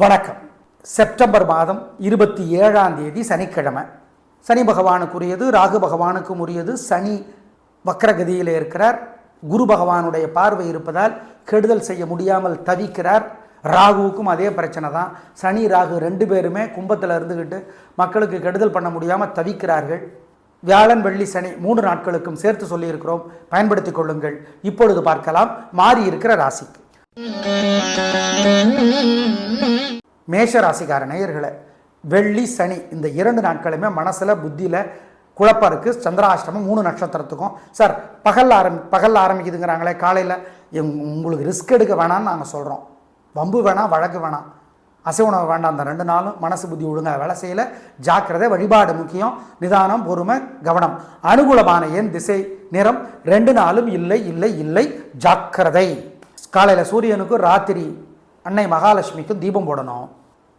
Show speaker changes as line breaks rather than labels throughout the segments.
வணக்கம். செப்டம்பர் மாதம் இருபத்தி ஏழாம் தேதி சனிக்கிழமை. சனி பகவானுக்குரியது ராகு பகவானுக்கும் உரியது சனி வக்ரகதியில் இருக்கிறார். குரு பகவானுடைய பார்வை இருப்பதால் கெடுதல் செய்ய முடியாமல் தவிக்கிறார். ராகுவுக்கும் அதே பிரச்சனை தான். சனி ராகு ரெண்டு பேருமே கும்பத்தில் இருந்துக்கிட்டு மக்களுக்கு கெடுதல் பண்ண முடியாமல் தவிக்கிறார்கள். வியாழன் வெள்ளி சனி மூன்று நாட்களுக்கும் சேர்த்து சொல்லியிருக்கிறோம். பயன்படுத்திக் கொள்ளுங்கள். இப்பொழுது பார்க்கலாம். மாறி இருக்கிற ராசிக்கு. மேஷ நேயர்களை வெள்ளி சனி இந்த இரண்டு நாட்களுமே மனசில் புத்தியில் குழப்பம் இருக்குது சந்திராஷ்டமம் மூணு நட்சத்திரத்துக்கும். சார் பகல் ஆரம்பி பகல் ஆரம்பிக்குதுங்கிறாங்களே காலையில். உங்களுக்கு ரிஸ்க் எடுக்க வேணாம்னு நாங்கள் சொல்கிறோம் வம்பு வேணாம் வழக்கு வேணாம். அசைவுணவு வேண்டாம் அந்த ரெண்டு நாளும் மனசு புத்தி ஒழுங்காக வேலை செய்யல. ஜாக்கிரதை வழிபாடு முக்கியம். நிதானம் பொறுமை கவனம். அனுகூலமான என் திசை நிறம். ரெண்டு நாளும் இல்லை இல்லை இல்லை ஜாக்கிரதை. காலையில் சூரியனுக்கும் ராத்திரி அன்னை மகாலட்சுமிக்கும் தீபம் போடணும்.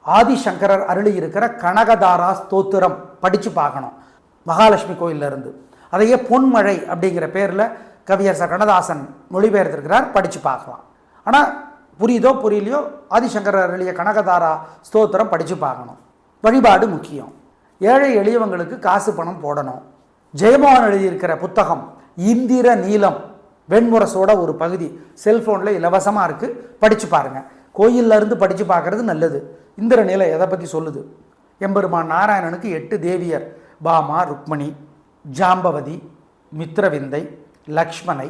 ஆதிசங்கரர் அருளி இருக்கிற கனகதாரா ஸ்தோத்திரம் படித்து பார்க்கணும். மகாலட்சுமி கோயில்ல இருந்து. அதையே பொன்மழை அப்படிங்கிற பேரில் கவியரசர் கண்ணதாசன் மொழிபெயர்த்திருக்கிறார் படித்து பார்க்கலாம். ஆனால் புரியுதோ புரியலையோ ஆதிசங்கரர் அருளிய கனகதாரா ஸ்தோத்திரம் படித்து பார்க்கணும். வழிபாடு முக்கியம். ஏழை எளியவங்களுக்கு காசு பணம் போடணும். ஜெயமோகன் எழுதியிருக்கிற புத்தகம் இந்திர நீலம் வெண்முரசோட ஒரு பகுதி. செல்ஃபோனில் இலவசமாக இருக்குது படித்து பாருங்கள் கோயில்ல இருந்து படித்து பார்க்குறது நல்லது. இந்திர நிலை எதை பற்றி சொல்லுது? எம்பெருமான் நாராயணனுக்கு எட்டு தேவியர். பாமா ருக்மணி ஜாம்பவதி மித்ரவிந்தை லக்ஷ்மணை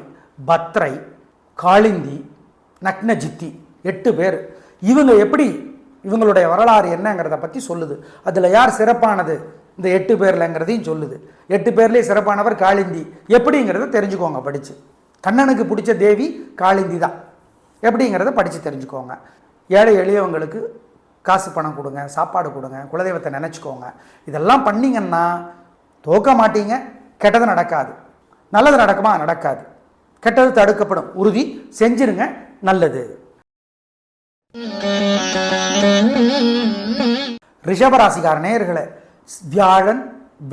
பத்ரை காளிந்தி நக்னஜித்தி எட்டு பேர். இவங்க எப்படி இவங்களுடைய வரலாறு என்னங்கிறத பற்றி சொல்லுது. அதில் யார் சிறப்பானது? இந்த எட்டு பேர்லங்கிறதையும் சொல்லுது. எட்டு பேர்லேயே சிறப்பானவர் காளிந்தி. எப்படிங்கிறத தெரிஞ்சுக்கோங்க படித்து கண்ணனுக்கு பிடிச்ச தேவி காளிந்தி தான். எப்படிங்கிறத படித்து தெரிஞ்சுக்கோங்க. ஏழை எளியவங்களுக்கு காசு பணம் கொடுங்க சாப்பாடு கொடுங்க குலதெய்வத்தை நினச்சிக்கோங்க. இதெல்லாம் பண்ணிங்கன்னா தோக்க மாட்டீங்க கெட்டது நடக்காது. நல்லது நடக்குமா? நடக்காது. கெட்டது தடுக்கப்படும். உறுதி செஞ்சிருங்க நல்லது. ரிஷபராசிக்கார நேயர்களே வியாழன்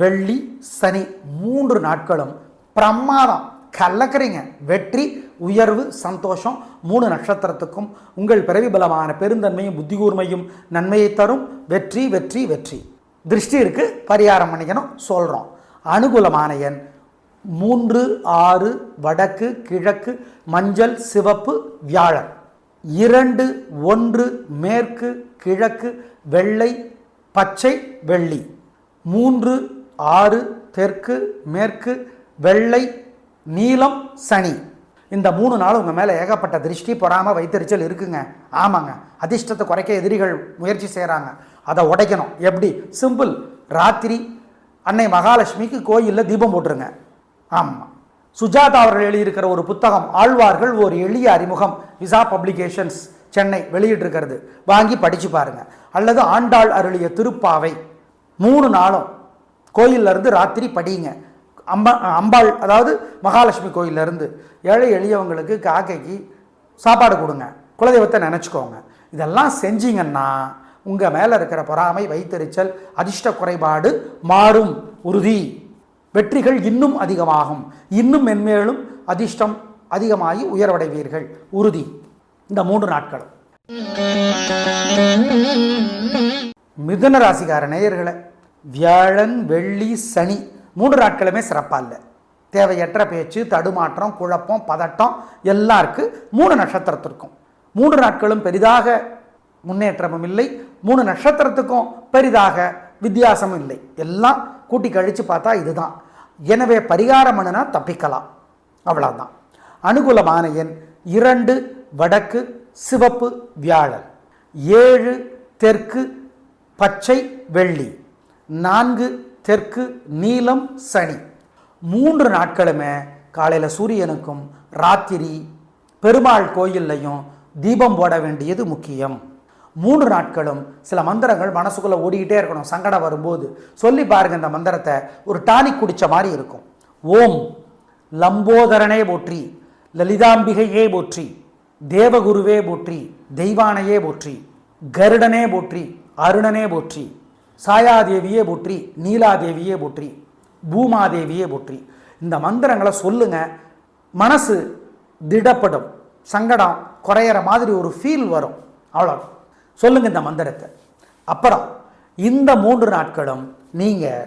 வெள்ளி சனி மூன்று நாட்களும் பிரமாதம் கலக்கிறீங்க வெற்றி உயர்வு சந்தோஷம் மூணு நட்சத்திரத்துக்கும் உங்கள் பிறவி பலமான பெருந்தன்மையும் புத்தி கூர்மையும் நன்மையை தரும். வெற்றி வெற்றி வெற்றி. திருஷ்டி இருக்கு பரிகாரம் பண்ணிக்கணும் சொல்கிறோம் அனுகூலமான எண் மூன்று ஆறு வடக்கு கிழக்கு மஞ்சள் சிவப்பு வியாழன். இரண்டு ஒன்று மேற்கு கிழக்கு வெள்ளை பச்சை வெள்ளி. மூன்று ஆறு தெற்கு மேற்கு வெள்ளை நீலம் சனி. இந்த மூணு நாள் உங்கள் மேலே ஏகப்பட்ட திருஷ்டி பொறாமல் வைத்தறிச்சல் இருக்குங்க. ஆமாங்க. அதிர்ஷ்டத்தை குறைக்க எதிரிகள் முயற்சி செய்கிறாங்க அதை உடைக்கணும். எப்படி? சிம்பிள். ராத்திரி அன்னை மகாலட்சுமிக்கு கோயிலில் தீபம் போட்டுருங்க. ஆமாம் சுஜாதா அவர்கள் எழுதியிருக்கிற ஒரு புத்தகம் ஆழ்வார்கள் ஒரு எளிய அறிமுகம் விசா பப்ளிகேஷன்ஸ் சென்னை வெளியிட்டிருக்கிறது. வாங்கி படித்து பாருங்கள் அல்லது ஆண்டாள் அருளிய திருப்பாவை. மூணு நாளும் கோயில்ல இருந்து ராத்திரி படியுங்க. அம்பா அம்பாள் அதாவது மகாலட்சுமி கோயில்ல இருந்து ஏழை எளியவங்களுக்கு காக்கைக்கு சாப்பாடு கொடுங்க. குலதெய்வத்தை நினச்சிக்கோங்க. இதெல்லாம் செஞ்சீங்கன்னா உங்கள் மேலே இருக்கிற பொறாமை வைத்தறிச்சல் அதிர்ஷ்ட குறைபாடு மாறும். உறுதி. வெற்றிகள் இன்னும் அதிகமாகும். இன்னும் மென்மேலும் அதிர்ஷ்டம் அதிகமாகி உயர்வடைவீர்கள். உறுதி. இந்த மூன்று நாட்களும். மிதுன ராசிக்கார நேயர்களை வியாழன் வெள்ளி சனி மூன்று நாட்களுமே சிறப்பாக இல்லை. தேவையற்ற பேச்சு தடுமாற்றம் குழப்பம் பதட்டம் எல்லாம் மூணு நட்சத்திரத்திற்கும். மூன்று நாட்களும் பெரிதாக முன்னேற்றமும் இல்லை. மூணு நட்சத்திரத்துக்கும் பெரிதாக வித்தியாசமும் இல்லை. எல்லாம் கூட்டி கழித்து பார்த்தா இதுதான். எனவே பரிகாரம் பண்ணுனா தப்பிக்கலாம். அவ்வளோதான் அனுகூலமான எண் இரண்டு வடக்கு சிவப்பு வியாழன். ஏழு தெற்கு பச்சை வெள்ளி. நான்கு தெற்கு நீலம் சனி. மூன்று நாட்களுமே காலையில் சூரியனுக்கும் ராத்திரி பெருமாள் கோயில்லையும் தீபம் போட வேண்டியது முக்கியம். மூன்று நாட்களும் சில மந்திரங்கள் மனசுக்குள்ளே ஓடிக்கிட்டே இருக்கணும். சங்கடம் வரும்போது சொல்லி பாருங்க இந்த மந்திரத்தை. ஒரு டானிக் குடித்த மாதிரி இருக்கும். ஓம் லம்போதரனே போற்றி லலிதாம்பிகையே போற்றி தேவகுருவே போற்றி தெய்வானையே போற்றி கருடனே போற்றி அருணனே போற்றி. சாயாதேவியே போற்றி நீலாதேவியே போற்றி பூமாதேவியே போற்றி. இந்த மந்திரங்களை சொல்லுங்க மனசு திடப்படும் சங்கடம் குறையிற மாதிரி ஒரு ஃபீல் வரும். அவ்வளோ சொல்லுங்க இந்த மந்திரத்தை. அப்புறம் இந்த மூன்று நாட்களும் நீங்கள்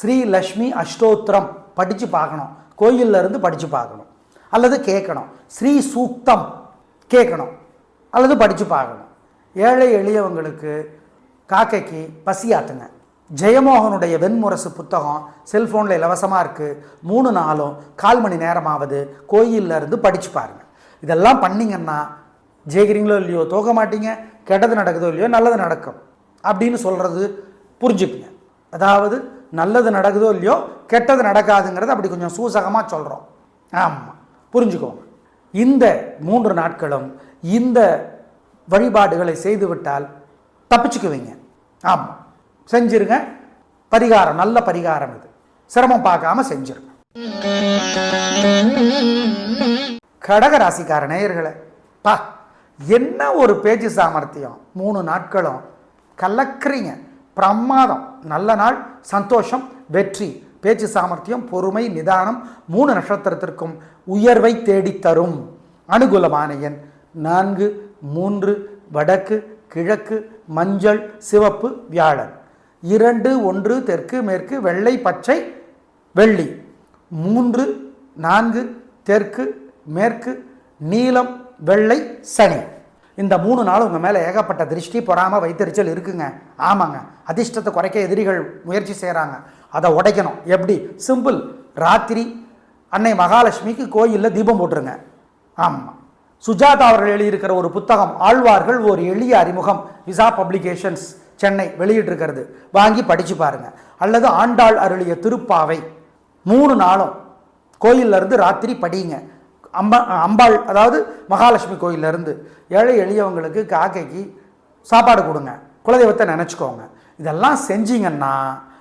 ஸ்ரீ லக்ஷ்மி அஷ்டோத்திரம் படித்து பார்க்கணும். கோயில்ல இருந்து படித்து பார்க்கணும். அல்லது கேட்கணும். ஸ்ரீ சூக்தம் கேட்கணும். அல்லது படித்து பார்க்கணும். ஏழை எளியவங்களுக்கு காக்கைக்கு பசியாத்துங்க ஜெயமோகனுடைய வெண்முரசு புத்தகம் செல்ஃபோனில் இலவசமாக இருக்குது மூணு நாளும் கால் மணி நேரமாவது கோயில்ல இருந்து படித்து பாருங்கள் இதெல்லாம் பண்ணிங்கன்னா ஜெயிக்கிறீங்களோ இல்லையோ தோக்க மாட்டீங்க. கெட்டது நடக்குதோ இல்லையோ நல்லது நடக்கும். அப்படின்னு சொல்கிறது புரிஞ்சுக்குங்க. அதாவது நல்லது நடக்குதோ இல்லையோ கெட்டது நடக்காதுங்கிறது அப்படி கொஞ்சம் சூசகமாக சொல்கிறோம் ஆமாம் புரிஞ்சுக்கோங்க. இந்த மூன்று நாட்களும் இந்த வழிபாடுகளை செய்துவிட்டால் தப்பிச்சுக்குவீங்க. ஆமாம் செஞ்சிருங்க. பரிகாரம் நல்ல பரிகாரம் இது. சிரமம் பார்க்காம செஞ்சிருங்க. கடக ராசிக்கார பா என்ன ஒரு பேச்சு சாமர்த்தியம்? மூணு நாட்களும். கலக்குறீங்க. பிரமாதம். நல்ல நாள் சந்தோஷம் வெற்றி. பேச்சு சாமர்த்தியம் பொறுமை நிதானம் மூணு நட்சத்திரத்திற்கும் உயர்வை தேடித் தரும். அனுகூலமான எண் நான்கு மூன்று வடக்கு கிழக்கு மஞ்சள் சிவப்பு வியாழன். இரண்டு ஒன்று தெற்கு மேற்கு வெள்ளை பச்சை வெள்ளி. மூன்று நான்கு தெற்கு மேற்கு நீலம் வெள்ளை சனி. இந்த மூணு நாள் உங்கள் மேலே ஏகப்பட்ட திருஷ்டி பொறாமல் வைத்தறிச்சல் இருக்குங்க. ஆமாங்க. அதிர்ஷ்டத்தை குறைக்க எதிரிகள் முயற்சி செய்கிறாங்க அதை உடைக்கணும். எப்படி? சிம்பிள். ராத்திரி அன்னை மகாலட்சுமிக்கு கோயிலில் தீபம் போட்டுருங்க. ஆமாம் சுஜாதா அவர்கள் எழுதியிருக்கிற ஒரு புத்தகம் ஆழ்வார்கள் ஒரு எளிய அறிமுகம் விசா பப்ளிகேஷன்ஸ் சென்னை வெளியிட்டிருக்கிறது. வாங்கி படித்து பாருங்கள் அல்லது ஆண்டாள் அருளிய திருப்பாவை மூணு நாளும் கோயில்ல ராத்திரி படியுங்க. அம்பா அம்பாள் அதாவது மகாலட்சுமி கோயில்ல ஏழை எளியவங்களுக்கு காக்கைக்கு சாப்பாடு கொடுங்க. குலதெய்வத்தை நினச்சிக்கோங்க. இதெல்லாம் செஞ்சீங்கன்னா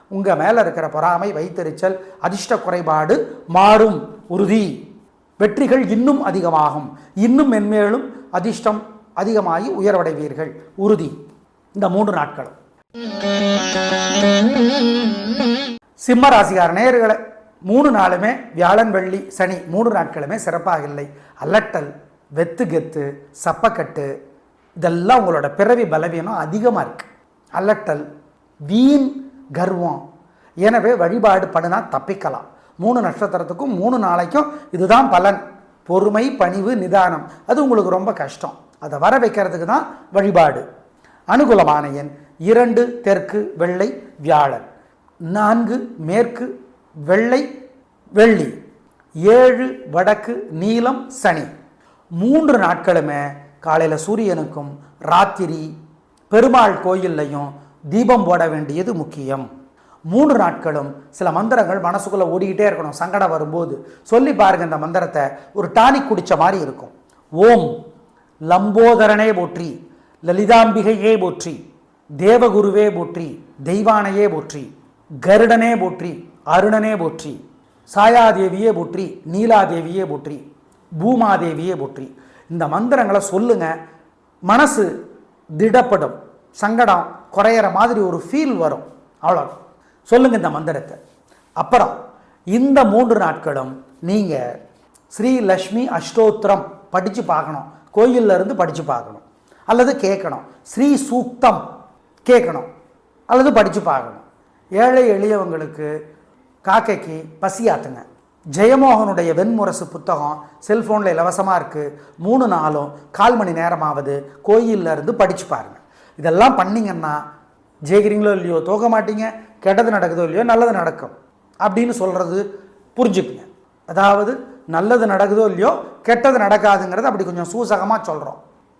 உங்கள் மேலே இருக்கிற பொறாமை வைத்தறிச்சல் அதிர்ஷ்ட குறைபாடு மாறும். உறுதி. வெற்றிகள் இன்னும் அதிகமாகும். இன்னும் மென்மேலும் அதிர்ஷ்டம் அதிகமாகி உயர்வடைவீர்கள். உறுதி. இந்த மூன்று நாட்களும். சிம்ம ராசிகார நேயர்களை மூணு நாளுமே வியாழன் வெள்ளி சனி மூணு நாட்களுமே சிறப்பாக இல்லை அல்லட்டல் வெத்து கெத்து சப்பக்கட்டு இதெல்லாம் உங்களோட பிறவி பலவீனம் அதிகமாக இருக்கு. அல்லட்டல் வீண் கர்வம். எனவே வழிபாடு பண்ணினா தப்பிக்கலாம். மூணு நட்சத்திரத்துக்கும் மூணு நாளைக்கும் இதுதான் பலன். பொறுமை பணிவு நிதானம். அது உங்களுக்கு ரொம்ப கஷ்டம். அதை வர வைக்கிறதுக்கு தான் வழிபாடு. அனுகூலமான எண் இரண்டு தெற்கு வெள்ளை வியாழன். நான்கு மேற்கு வெள்ளை வெள்ளி. ஏழு வடக்கு நீலம் சனி. மூன்று நாட்களுமே காலையில் சூரியனுக்கும் ராத்திரி பெருமாள் கோயில்லையும் தீபம் போட வேண்டியது முக்கியம். மூன்று நாட்களும் சில மந்திரங்கள் மனசுக்குள்ளே ஓடிக்கிட்டே இருக்கணும் சங்கடம் வரும்போது. சொல்லி பாருங்கள் இந்த மந்திரத்தை. ஒரு டானிக் குடித்த மாதிரி இருக்கும். ஓம் லம்போதரனே போற்றி லலிதாம்பிகையே போற்றி தேவகுருவே போற்றி தெய்வானையே போற்றி கருடனே போற்றி அருணனே போற்றி சாயாதேவியே போற்றி நீலாதேவியே போற்றி பூமாதேவியே போற்றி. இந்த மந்திரங்களை சொல்லுங்க மனசு திடப்படும் சங்கடம் குறையிற மாதிரி ஒரு ஃபீல் வரும். அவ்வளோ சொல்லுங்கள் இந்த மந்திரத்தை. அப்புறம் இந்த மூன்று நாட்களும் நீங்கள் ஸ்ரீ லக்ஷ்மி அஷ்டோத்திரம் படித்து பார்க்கணும். கோயில்ல இருந்து படித்து பார்க்கணும். அல்லது கேட்கணும். ஸ்ரீ சூக்தம் கேட்கணும். அல்லது படித்து பார்க்கணும். ஏழை எளியவங்களுக்கு காக்கைக்கு பசியாத்துங்க ஜெயமோகனுடைய வெண்முரசு புத்தகம் செல்ஃபோனில் இலவசமாக இருக்குது மூணு நாளும் கால் மணி நேரமாவது கோயில்ல இருந்து படித்து பாருங்கள் இதெல்லாம் பண்ணிங்கன்னா ஜெயிக்கிறீங்களோ இல்லையோ தோக்க மாட்டீங்க கெட்டது நடக்குதோ இல்லையோ நல்லது நடக்கும். அப்படின்னு சொல்கிறது புரிஞ்சுக்குங்க. அதாவது நல்லது நடக்குதோ இல்லையோ கெட்டது நடக்காதுங்கிறது அப்படி கொஞ்சம் சூசகமாக சொல்கிறோம்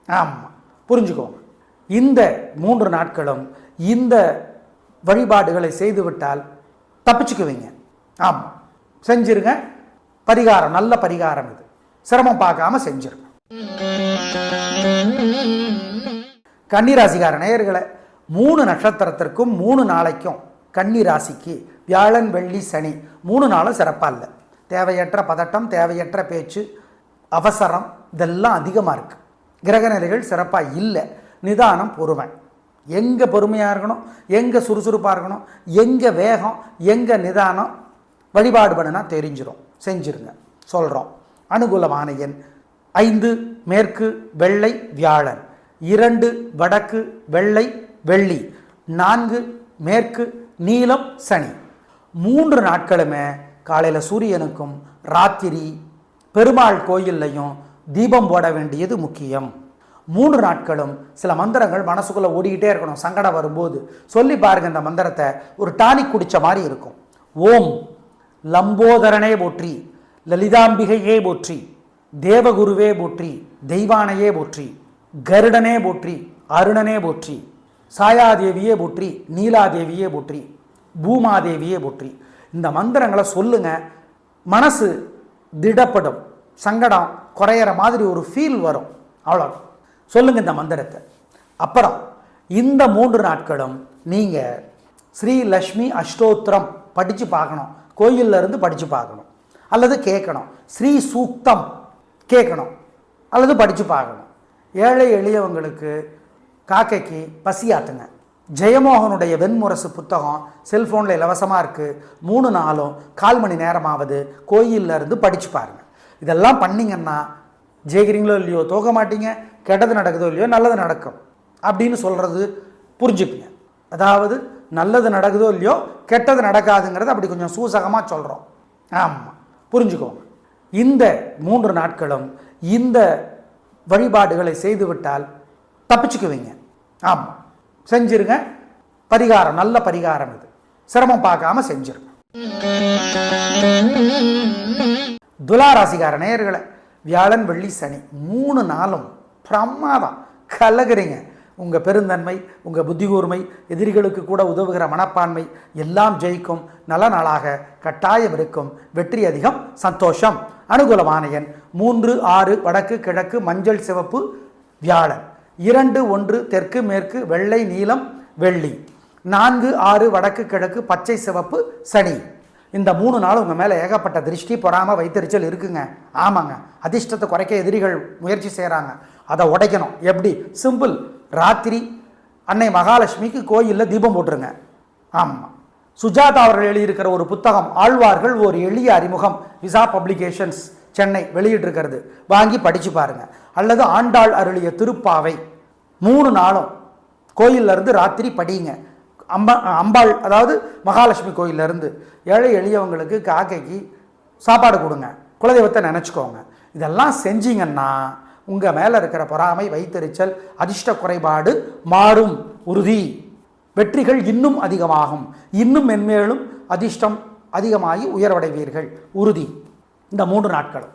ஆமாம் புரிஞ்சுக்கோங்க. இந்த மூன்று நாட்களும் இந்த வழிபாடுகளை செய்துவிட்டால் தப்பிச்சுக்குவீங்க. ஆமாம் செஞ்சிருங்க. பரிகாரம் நல்ல பரிகாரம் இது. சிரமம் பார்க்காம செஞ்சிருங்க. கன்னிராசிகார நேயர்களை மூணு நட்சத்திரத்திற்கும் மூணு நாளைக்கும் கன்னிராசிக்கு வியாழன் வெள்ளி சனி. மூணு நாளும் சிறப்பாக இல்லை. தேவையற்ற பதட்டம் தேவையற்ற பேச்சு அவசரம் இதெல்லாம் அதிகமாக இருக்குது கிரகநிலைகள் சிறப்பாக இல்லை. நிதானம் பொறுமை. எங்கே பொறுமையாக இருக்கணும்? எங்கே சுறுசுறுப்பாக இருக்கணும்? எங்கே வேகம்? எங்கே நிதானம்? வழிபாடு பண்ணினா தெரிஞ்சிடும் செஞ்சிருங்க. சொல்கிறோம் அனுகூலமான எண் ஐந்து மேற்கு வெள்ளை வியாழன். இரண்டு வடக்கு வெள்ளை வெள்ளி நான்கு மேற்கு நீலம் சனி. மூன்று நாட்களுமே காலையில் சூரியனுக்கும் ராத்திரி பெருமாள் கோயில்லையும் தீபம் போட வேண்டியது முக்கியம். மூன்று நாட்களும் சில மந்திரங்கள் மனசுக்குள்ளே ஓடிக்கிட்டே இருக்கணும். சங்கடம் வரும்போது சொல்லி பாருங்க இந்த மந்திரத்தை. ஒரு டானிக் குடித்த மாதிரி இருக்கும். ஓம் லம்போதரனே போற்றி லலிதாம்பிகையே போற்றி தேவகுருவே போற்றி தெய்வானையே போற்றி கருடனே போற்றி அருணனே போற்றி. சாயாதேவியே போற்றி நீலாதேவியே போற்றி பூமாதேவியே போற்றி. இந்த மந்திரங்களை சொல்லுங்க மனசு திடப்படும் சங்கடம் குறையிற மாதிரி ஒரு ஃபீல் வரும். அவ்வளோ சொல்லுங்க இந்த மந்திரத்தை. அப்புறம் இந்த மூன்று நாட்களும் நீங்கள் ஸ்ரீ லக்ஷ்மி அஷ்டோத்திரம் படித்து பார்க்கணும். கோயில்ல இருந்து படித்து பார்க்கணும். அல்லது கேட்கணும். ஸ்ரீ சூக்தம் கேட்கணும். அல்லது படித்து பார்க்கணும். ஏழை எளியவங்களுக்கு காக்கைக்கு பசியாத்துங்க ஜெயமோகனுடைய வெண்முரசு புத்தகம் செல்ஃபோனில் இலவசமாக இருக்குது மூணு நாளும் கால் மணி நேரமாவது கோயில்ல இருந்து படித்து பாருங்கள் இதெல்லாம் பண்ணிங்கன்னா ஜெயிக்கிறீங்களோ இல்லையோ தோக்க மாட்டீங்க. கெட்டது நடக்குதோ இல்லையோ நல்லது நடக்கும். அப்படின்னு சொல்கிறது புரிஞ்சுக்குங்க. அதாவது நல்லது நடக்குதோ இல்லையோ கெட்டது நடக்காதுங்கிறது அப்படி கொஞ்சம் சூசகமாக சொல்கிறோம் ஆமாம் புரிஞ்சுக்கோங்க. இந்த மூன்று நாட்களும் இந்த வழிபாடுகளை செய்துவிட்டால் தப்பிச்சுக்குவீங்க. ஆமாம் செஞ்சிருங்க. பரிகாரம் நல்ல பரிகாரம் இது. சிரமம் பார்க்காம செஞ்சிருங்க. துலாராசிகார நேயர்களை வியாழன் வெள்ளி சனி மூணு நாளும் பிரமாதம். கலகுறீங்க. உங்கள் பெருந்தன்மை உங்கள் புத்தி கூர்மை எதிரிகளுக்கு கூட உதவுகிற மனப்பான்மை எல்லாம் ஜெயிக்கும். நல்ல நாளாக கட்டாயம் இருக்கும். வெற்றி அதிகம் சந்தோஷம். அனுகூலமான எண் மூன்று ஆறு வடக்கு கிழக்கு மஞ்சள் சிவப்பு வியாழன். இரண்டு ஒன்று தெற்கு மேற்கு வெள்ளை நீலம் வெள்ளி. நான்கு ஆறு வடக்கு கிழக்கு பச்சை சிவப்பு சனி. இந்த மூணு நாள் உங்கள் மேலே ஏகப்பட்ட திருஷ்டி பொறாமல் வைத்தறிச்சல் இருக்குங்க. ஆமாங்க. அதிர்ஷ்டத்தை குறைக்க எதிரிகள் முயற்சி செய்கிறாங்க அதை உடைக்கணும். எப்படி? சிம்பிள். ராத்திரி அன்னை மகாலட்சுமிக்கு கோயிலில் தீபம் போட்டுருங்க. ஆமாம் சுஜாதா அவர்கள் எழுதியிருக்கிற ஒரு புத்தகம் ஆழ்வார்கள் ஒரு எளிய அறிமுகம் விசா பப்ளிகேஷன்ஸ். சென்னை வெளியிட்டிருக்கிறது. வாங்கி படித்து பாருங்கள் அல்லது ஆண்டாள் அருளிய திருப்பாவை மூணு நாளும் கோயிலிருந்து ராத்திரி படிங்க. அம்பா அம்பாள் அதாவது மகாலட்சுமி கோயிலேருந்து ஏழை எளியவங்களுக்கு காக்கைக்கு சாப்பாடு கொடுங்க. குலதெய்வத்தை நினச்சிக்கோங்க. இதெல்லாம் செஞ்சீங்கன்னா உங்கள் மேலே இருக்கிற பொறாமை வைத்தறிச்சல் அதிர்ஷ்ட குறைபாடு மாறும். உறுதி. வெற்றிகள் இன்னும் அதிகமாகும். இன்னும் மென்மேலும் அதிர்ஷ்டம் அதிகமாகி உயர்வடைவீர்கள். உறுதி. இந்த மூன்று நாட்களும்.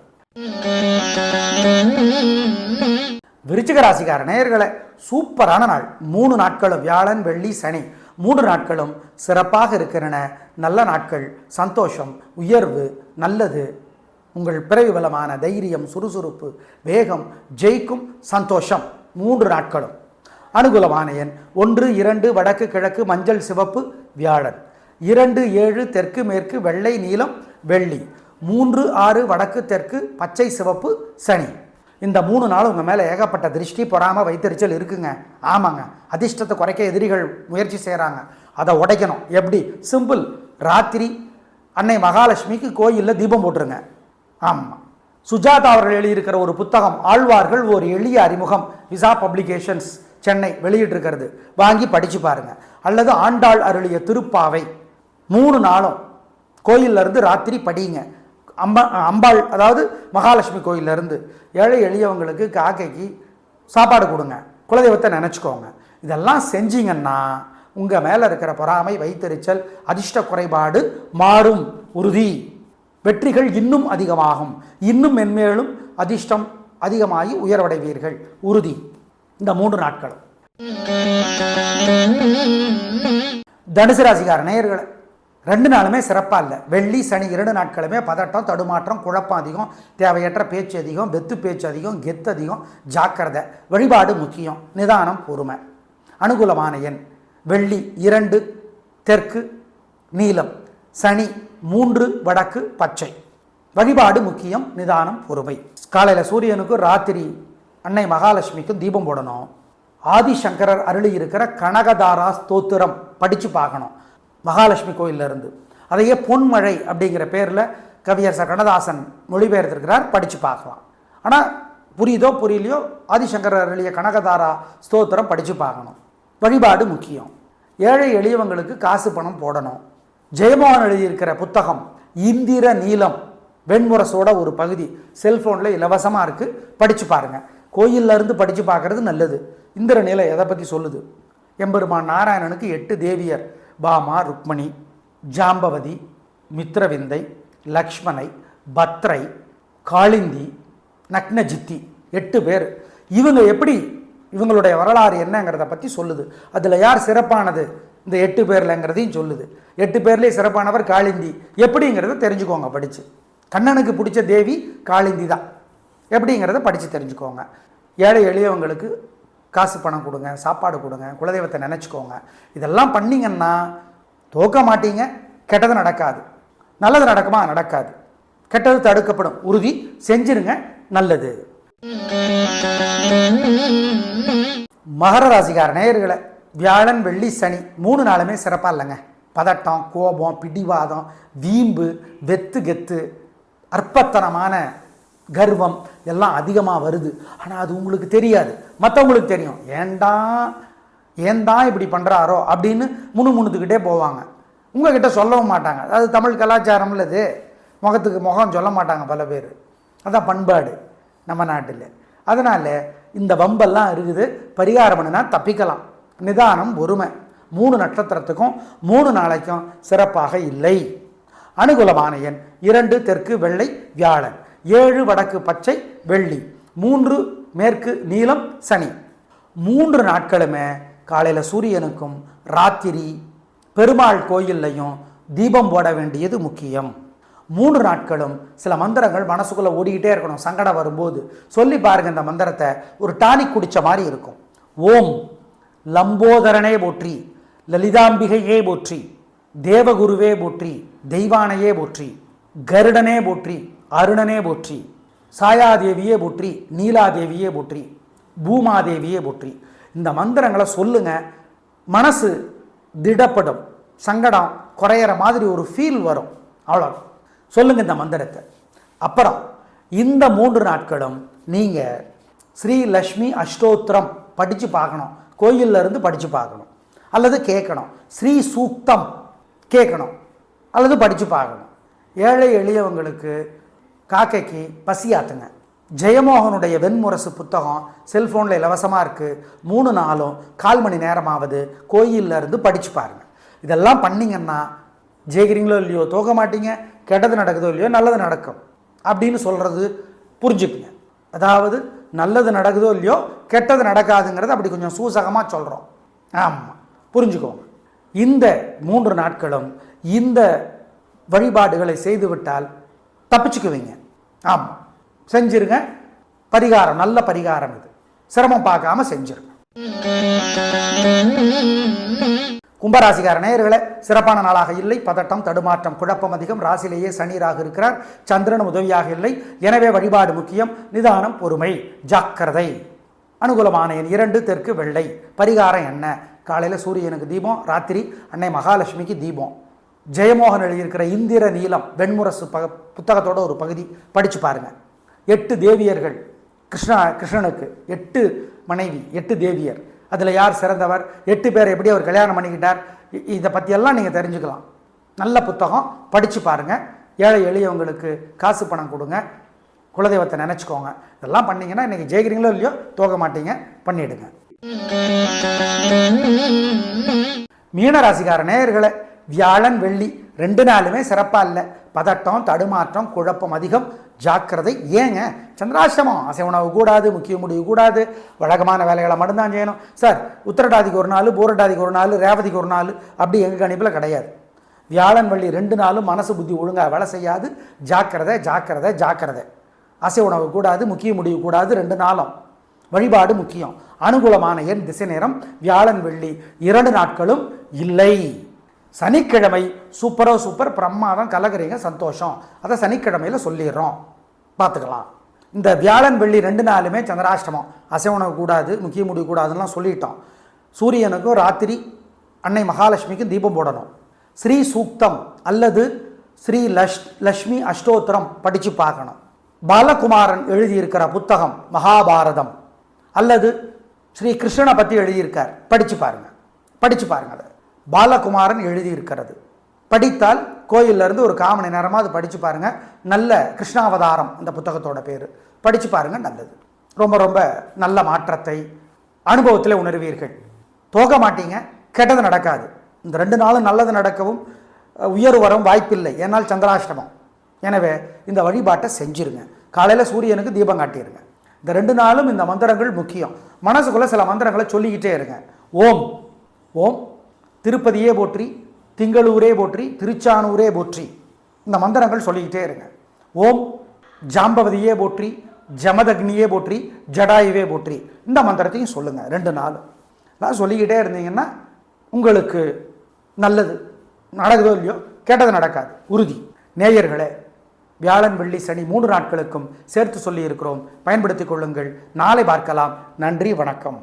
விருச்சிக ராசிக்கார நேயர்களை சூப்பரான நாள். மூணு நாட்களும் வியாழன் வெள்ளி சனி. மூன்று நாட்களும் சிறப்பாக இருக்கிறன நல்ல நாட்கள் சந்தோஷம் உயர்வு நல்லது. உங்கள் பிறவி பலமான தைரியம் சுறுசுறுப்பு வேகம் ஜெயிக்கும் சந்தோஷம். மூன்று நாட்களும். அனுகூலமான எண் ஒன்று இரண்டு வடக்கு கிழக்கு மஞ்சள் சிவப்பு வியாழன். இரண்டு ஏழு தெற்கு மேற்கு வெள்ளை நீலம் வெள்ளி. மூன்று ஆறு வடக்கு தெற்கு பச்சை சிவப்பு சனி. இந்த மூணு நாள் உங்கள் மேலே ஏகப்பட்ட திருஷ்டி பொறாமல் வைத்தறிச்சல் இருக்குங்க. ஆமாங்க. அதிர்ஷ்டத்தை குறைக்க எதிரிகள் முயற்சி செய்கிறாங்க அதை உடைக்கணும். எப்படி? சிம்பிள். ராத்திரி அன்னை மகாலட்சுமிக்கு கோயிலில் தீபம் போட்டுருங்க. ஆமாம் சுஜாதா அவர்கள் எழுதியிருக்கிற ஒரு புத்தகம் ஆழ்வார்கள் ஒரு எளிய அறிமுகம் விசா பப்ளிகேஷன்ஸ் சென்னை வெளியிட்டிருக்கிறது. வாங்கி படித்து பாருங்கள் அல்லது ஆண்டாள் அருளிய திருப்பாவை. மூணு நாளும் கோயில்ல இருந்து ராத்திரி படியுங்க அம்பா அம்பாள் அதாவது மகாலட்சுமி கோயில்ல இருந்து ஏழை எளியவங்களுக்கு காக்கைக்கு சாப்பாடு கொடுங்க. குலதெய்வத்தை நினச்சிக்கோங்க. இதெல்லாம் செஞ்சீங்கன்னா உங்கள் மேலே இருக்கிற பொறாமை வைத்தறிச்சல் அதிர்ஷ்ட குறைபாடு மாறும். உறுதி. வெற்றிகள் இன்னும் அதிகமாகும். இன்னும் மென்மேலும் அதிர்ஷ்டம் அதிகமாகி உயர்வடைவீர்கள். உறுதி. இந்த மூன்று நாட்களும். தனுசு ராசிக்கார நேயர்களை ரெண்டு நாளுமே சிறப்பாக இல்லை. வெள்ளி சனி இரண்டு நாட்களுமே பதட்டம் தடுமாற்றம் குழப்பம் அதிகம் தேவையற்ற பேச்சு அதிகம் வெத்து பேச்சு அதிகம் கெத்து அதிகம் ஜாக்கிரதை. வழிபாடு முக்கியம். நிதானம் பொறுமை. அனுகூலமான எண். வெள்ளி இரண்டு தெற்கு நீலம். சனி மூன்று வடக்கு பச்சை. வழிபாடு முக்கியம். நிதானம் பொறுமை. காலையில் சூரியனுக்கும் ராத்திரி அன்னை மகாலட்சுமிக்கும் தீபம் போடணும். ஆதிசங்கரர் அருளி இருக்கிற கனகதாரா ஸ்தோத்திரம் படித்து பார்க்கணும். மகாலட்சுமி கோயில்ல இருந்து அதையே பொன்மழை அப்படிங்கிற பேரில் கவியரசர் கண்ணதாசன் மொழிபெயர்த்திருக்கிறார் படித்து பார்க்கலாம். ஆனால் புரியுதோ புரியலையோ? ஆதிசங்கரர் எழுதிய கனகதாரா ஸ்தோத்திரம் படித்து பார்க்கணும். வழிபாடு முக்கியம். ஏழை எளியவங்களுக்கு காசு பணம் போடணும். ஜெயமோகன் எழுதியிருக்கிற புத்தகம் இந்திர நீலம் வெண்முரசோட ஒரு பகுதி செல்ஃபோனில் இலவசமாக இருக்குது படித்து பாருங்கள் கோயில்ல இருந்து படித்து பார்க்குறது நல்லது. இந்திர நீலம் எதை பற்றி சொல்லுது? எம்பெருமான் நாராயணனுக்கு எட்டு தேவியர் பாமா ருக்மணி ஜாம்பவதி மித்ரவிந்தை லக்ஷ்மணை பத்ரை காளிந்தி நக்னஜித்தி எட்டு பேர். இவங்க எப்படி இவங்களுடைய வரலாறு என்னங்கிறத பற்றி சொல்லுது. அதில் யார் சிறப்பானது? இந்த எட்டு பேர்லங்கிறதையும் சொல்லுது. எட்டு பேர்லேயே சிறப்பானவர் காளிந்தி. எப்படிங்கிறத தெரிஞ்சுக்கோங்க படித்து கண்ணனுக்கு பிடிச்ச தேவி காளிந்தி தான். எப்படிங்கிறத படித்து தெரிஞ்சுக்கோங்க. ஏழை எளியவங்களுக்கு காசு பணம் கொடுங்க சாப்பாடு கொடுங்க குலதெய்வத்தை நினச்சிக்கோங்க. இதெல்லாம் பண்ணிங்கன்னா தோக்க மாட்டீங்க கெட்டது நடக்காது. நல்லது நடக்குமா? நடக்காது. கெட்டது தடுக்கப்படும். உறுதி செஞ்சிருங்க நல்லது. மகர ராசிக்கார நேயர்களை வியாழன் வெள்ளி சனி மூணு நாளுமே சிறப்பாக இல்லைங்க. பதட்டம் கோபம் பிடிவாதம் வீம்பு வெத்து கெத்து அற்பத்தனமான கர்வம் எல்லாம் அதிகமாக வருது. ஆனால் அது உங்களுக்கு தெரியாது. மற்றவங்களுக்கு தெரியும். ஏன்டா ஏன் தான் இப்படி பண்ணுறாரோ அப்படின்னு முணு முணுத்துக்கிட்டே போவாங்க. உங்ககிட்ட சொல்லவும் மாட்டாங்க. அது தமிழ் கலாச்சாரம்ல இது. முகத்துக்கு முகம் சொல்ல மாட்டாங்க பல பேர். அதான் பண்பாடு நம்ம நாட்டில். அதனால் இந்த வம்பெல்லாம் இருக்குது. பரிகாரம் பண்ணினா தப்பிக்கலாம். நிதானம் பொறுமை. மூணு நட்சத்திரத்துக்கும் மூணு நாளைக்கும் சிறப்பாக இல்லை. அனுகூலமான எண் இரண்டு தெற்கு வெள்ளை வியாழன். ஏழு வடக்கு பச்சை வெள்ளி. மூன்று மேற்கு நீலம் சனி. மூன்று நாட்களுமே காலையில் சூரியனுக்கும் ராத்திரி பெருமாள் கோயில்லையும் தீபம் போட வேண்டியது முக்கியம். மூன்று நாட்களும் சில மந்திரங்கள் மனசுக்குள்ளே ஓடிக்கிட்டே இருக்கணும். சங்கடம் வரும்போது சொல்லி பாருங்கள் இந்த மந்திரத்தை. ஒரு டானிக் குடித்த மாதிரி இருக்கும். ஓம் லம்போதரனே போற்றி லலிதாம்பிகையே போற்றி தேவகுருவே போற்றி தெய்வானையே போற்றி கருடனே போற்றி அருணனே போற்றி சாயாதேவியே போற்றி நீலாதேவியே போற்றி பூமாதேவியே போற்றி. இந்த மந்திரங்களை சொல்லுங்க மனசு திடப்படும் சங்கடம் குறையிற மாதிரி ஒரு ஃபீல் வரும். அவ்வளோ சொல்லுங்கள் இந்த மந்திரத்தை. அப்புறம் இந்த மூன்று நாட்களும் நீங்கள் ஸ்ரீ லக்ஷ்மி அஷ்டோத்திரம் படித்து பார்க்கணும். கோயில்ல இருந்து படித்து பார்க்கணும். அல்லது கேட்கணும். ஸ்ரீ சூக்தம் கேட்கணும். அல்லது படித்து பார்க்கணும். ஏழை எளியவங்களுக்கு காக்கைக்கு பசியாத்துங்க. ஜெயமோகனுடைய வெண்முரசு புத்தகம் செல்ஃபோனில் இலவசமாக இருக்குது மூணு நாளும் கால் மணி நேரமாவது கோயில்ல இருந்து படித்து பாருங்கள் இதெல்லாம் பண்ணிங்கன்னா ஜெயிக்கிறீங்களோ இல்லையோ தோக்க மாட்டீங்க. கெட்டது நடக்குதோ இல்லையோ நல்லது நடக்கும். அப்படின்னு சொல்கிறது புரிஞ்சுக்குங்க. அதாவது நல்லது நடக்குதோ இல்லையோ கெட்டது நடக்காதுங்கிறது அப்படி கொஞ்சம் சூசகமாக சொல்கிறோம் ஆமாம் புரிஞ்சுக்கோங்க. இந்த மூன்று நாட்களும் இந்த வழிபாடுகளை செய்துவிட்டால் தப்பிச்சுக்குவீங்க. ஆமாம் செஞ்சிருங்க. பரிகாரம் நல்ல பரிகாரம் இது. சிரமம் பார்க்காம செஞ்சிருங்க. கும்பராசிகார நேயர்களே சிறப்பான நாளாக இல்லை. பதட்டம் தடுமாற்றம் குழப்பம் அதிகம். ராசிலேயே சனீராக இருக்கிறார். சந்திரன் உதவியாக இல்லை. எனவே வழிபாடு முக்கியம். நிதானம் பொறுமை ஜாக்கிரதை. அனுகூலமான எண் இரண்டு தெற்கு வெள்ளை. பரிகாரம் என்ன? காலையில் சூரியனுக்கு தீபம் ராத்திரி அன்னை மகாலட்சுமிக்கு தீபம். ஜெயமோகன் எழுதியிருக்கிற இந்திர நீலம் வெண்முரசு பக புத்தகத்தோட ஒரு பகுதி படித்து பாருங்கள் எட்டு தேவியர்கள் கிருஷ்ணா கிருஷ்ணனுக்கு எட்டு மனைவி எட்டு தேவியர். அதில் யார் சிறந்தவர்? எட்டு பேரை எப்படி அவர் கல்யாணம் பண்ணிக்கிட்டார்? இ- இதை பற்றியெல்லாம் நீங்கள் தெரிஞ்சுக்கலாம். நல்ல புத்தகம் படித்து பாருங்கள் ஏழை எளியவங்களுக்கு காசு பணம் கொடுங்க. குலதெய்வத்தை நினச்சிக்கோங்க. இதெல்லாம் பண்ணிங்கன்னா இன்றைக்கி ஜெயிக்கிறீங்களோ இல்லையோ தோக மாட்டீங்க. பண்ணிவிடுங்க மீனராசிக்கார நேயர்களை வியாழன் வெள்ளி ரெண்டு நாளுமே சிறப்பாக இல்லை. பதட்டம் தடுமாற்றம் குழப்பம் அதிகம். ஜாக்கிரதை. ஏங்க? சந்திராசிரமம் அசை உணவு கூடாது முக்கிய முடிவு கூடாது. வழக்கமான வேலைகளை மட்டும்தான் செய்யணும். சார் உத்திரடாதிக்கு ஒரு நாள் பூரட்டாதிக்கு ஒரு நாள் ரேவதிக்கு ஒரு நாள் அப்படி எங்கள் கணிப்பில் கிடையாது. வியாழன் வெள்ளி ரெண்டு நாளும் மனசு புத்தி ஒழுங்காக வேலை செய்யாது. ஜாக்கிரதை ஜாக்கிரதை ஜாக்கிரதை. அசை உணவு கூடாது முக்கிய முடிவு கூடாது ரெண்டு நாளும். வழிபாடு முக்கியம். அனுகூலமான எண் திசை நேரம் வியாழன் வெள்ளி இரண்டு நாட்களும் இல்லை. சனிக்கிழமை சூப்பரோ சூப்பர் பிரம்மாதம் கலகரிங்க சந்தோஷம். அதை சனிக்கிழமையில் சொல்லிடுறோம். பார்த்துக்கலாம். இந்த வியாழன் வெள்ளி ரெண்டு நாளுமே சந்திராஷ்டமம். அசைவணவு கூடாது முக்கிய முடிவு கூடாதுன்னெலாம் சொல்லிட்டோம். சூரியனுக்கும் ராத்திரி அன்னை மகாலட்சுமிக்கும் தீபம் போடணும். ஸ்ரீ சூக்தம் அல்லது ஸ்ரீ லஷ் லக்ஷ்மி அஷ்டோத்திரம் படித்து பார்க்கணும். பாலகுமாரன் எழுதியிருக்கிற புத்தகம் மகாபாரதம் அல்லது ஸ்ரீ கிருஷ்ணனை பற்றி எழுதியிருக்கார். படித்து பாருங்கள் படித்து பாருங்கள் அதை. பாலகுமாரன் எழுதியிருக்கிறது. படித்தால் கோயிலிருந்து இருந்து ஒரு கால் மணி நேரமாக அது படித்து பாருங்கள் நல்ல கிருஷ்ணாவதாரம் இந்த புத்தகத்தோட பேர். படித்து பாருங்கள் நல்லது. ரொம்ப ரொம்ப நல்ல மாற்றத்தை அனுபவத்தில் உணர்வீர்கள். போக மாட்டீங்க கெட்டது நடக்காது. இந்த ரெண்டு நாளும் நல்லது நடக்கவும் உயர் உயர்வு வரவும் வாய்ப்பில்லை. ஏன்னால் சந்திராஷ்டமம். எனவே இந்த வழிபாட்டை செஞ்சிருங்க. காலையில் சூரியனுக்கு தீபம் காட்டிடுங்க இந்த ரெண்டு நாளும் இந்த மந்திரங்கள் முக்கியம். மனசுக்குள்ளே சில மந்திரங்களை சொல்லிக்கிட்டே இருங்க. ஓம். ஓம். திருப்பதியே போற்றி திங்களூரே போற்றி திருச்சானூரே போற்றி. இந்த மந்திரங்கள் சொல்லிக்கிட்டே இருங்க. ஓம் ஜாம்பவதியே போற்றி ஜமதக்னியே போற்றி ஜடாயுவே போற்றி. இந்த மந்திரத்தையும் சொல்லுங்கள் ரெண்டு நாள் எல்லாம் சொல்லிக்கிட்டே இருந்தீங்கன்னா உங்களுக்கு நல்லது. நடக்குதோ இல்லையோ கேட்டது நடக்காது. உறுதி. நேயர்களே வியாழன் வெள்ளி சனி மூன்று நாட்களுக்கும் சேர்த்து சொல்லியிருக்கிறோம். பயன்படுத்திக் கொள்ளுங்கள். நாளை பார்க்கலாம். நன்றி வணக்கம்.